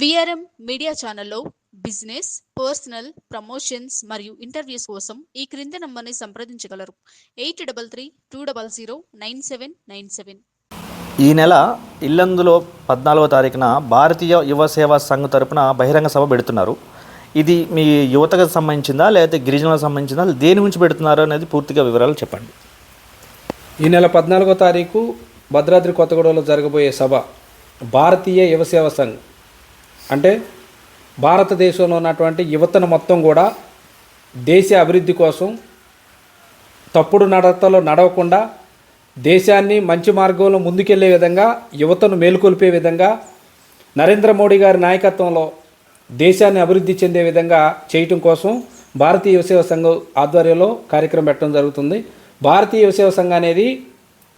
VRM media ఛానల్లో business personal promotions మరియు interviews కోసం ఈ క్రింది నంబర్ని సంప్రదించగలరు. Eight double three two double zero nine seven nine seven. ఈ నెల ఇల్లందులో పద్నాలుగో తారీఖున భారతీయ యువ సేవా సంఘ్ తరపున బహిరంగ సభ పెడుతున్నారు. ఇది మీ యువతకు సంబంధించిందా లేకపోతే గిరిజనులకు సంబంధించిందా దేని గురించి పెడుతున్నారు అనేది పూర్తిగా వివరాలు చెప్పండి. ఈ నెల పద్నాలుగో తారీఖు భద్రాద్రి కొత్తగూడలో జరగబోయే సభ భారతీయ యువసేవ సంఘ్ అంటే భారతదేశంలో ఉన్నటువంటి యువతను మొత్తం కూడా దేశ అభివృద్ధి కోసం తప్పుడు నడతలో నడవకుండా దేశాన్ని మంచి మార్గంలో ముందుకెళ్ళే విధంగా యువతను మేలుకొల్పే విధంగా నరేంద్ర మోడీ గారి నాయకత్వంలో దేశాన్ని అభివృద్ధి చెందే విధంగా చేయటం కోసం భారతీయ యువసేవ సంఘం ఆధ్వర్యంలో కార్యక్రమం పెట్టడం జరుగుతుంది. భారతీయ యువసేవ సంఘం అనేది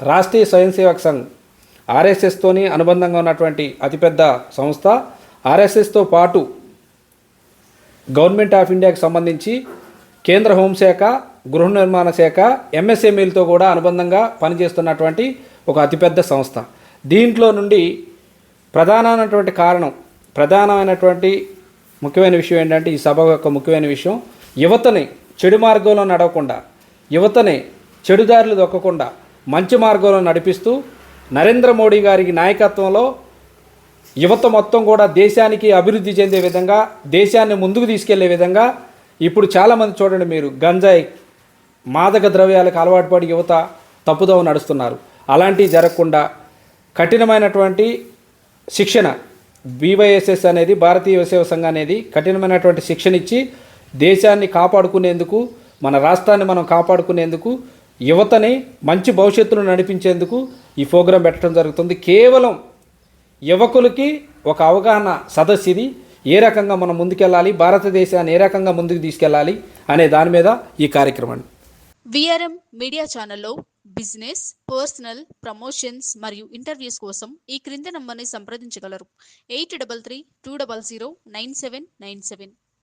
రాష్ట్రీయ స్వయం సేవక్ సంఘ్ ఆర్ఎస్ఎస్తోని అనుబంధంగా ఉన్నటువంటి అతిపెద్ద సంస్థ. ఆర్ఎస్ఎస్తో పాటు గవర్నమెంట్ ఆఫ్ ఇండియాకి సంబంధించి కేంద్ర హోంశాఖ గృహ నిర్మాణ శాఖ ఎంఎస్ఎంఈలతో కూడా అనుబంధంగా పనిచేస్తున్నటువంటి ఒక అతిపెద్ద సంస్థ. దీంట్లో నుండి ప్రధానమైనటువంటి కారణం ప్రధానమైనటువంటి ముఖ్యమైన విషయం ఏంటంటే ఈ సభ యొక్క ముఖ్యమైన విషయం యువతని చెడు మార్గంలో నడవకుండా యువతని చెడుదారులు దొక్కకుండా మంచి మార్గంలో నడిపిస్తూ నరేంద్ర మోడీ గారికి నాయకత్వంలో యువత మొత్తం కూడా దేశానికి అభివృద్ధి చెందే విధంగా దేశాన్ని ముందుకు తీసుకెళ్ళే విధంగా ఇప్పుడు చాలామంది చూడండి మీరు గంజాయి మాదక ద్రవ్యాలకు అలవాటు పడి యువత తప్పుదోవ నడుస్తున్నారు. అలాంటివి జరగకుండా కఠినమైనటువంటి శిక్షణ బీవైఎస్ఎస్ అనేది భారతీయ యువసేవ సంఘం అనేది కఠినమైనటువంటి శిక్షణ ఇచ్చి దేశాన్ని కాపాడుకునేందుకు మన రాష్ట్రాన్ని మనం కాపాడుకునేందుకు యువతని మంచి భవిష్యత్తును నడిపించేందుకు ఈ ప్రోగ్రాం పెట్టడం జరుగుతుంది. కేవలం యువకులకి ఒక అవగాహన సదస్సు ఇది ఏ రకంగా మనం ముందుకెళ్ళాలి భారతదేశాన్ని ఏ రకంగా ముందుకు తీసుకెళ్ళాలి అనే దాని మీద ఈ కార్యక్రమం. విఆర్ఎం మీడియా ఛానల్లో బిజినెస్ పర్సనల్ ప్రమోషన్స్ మరియు ఇంటర్వ్యూస్ కోసం ఈ క్రింది నంబర్ని సంప్రదించగలరు. Eight double three two double zero nine seven nine seven.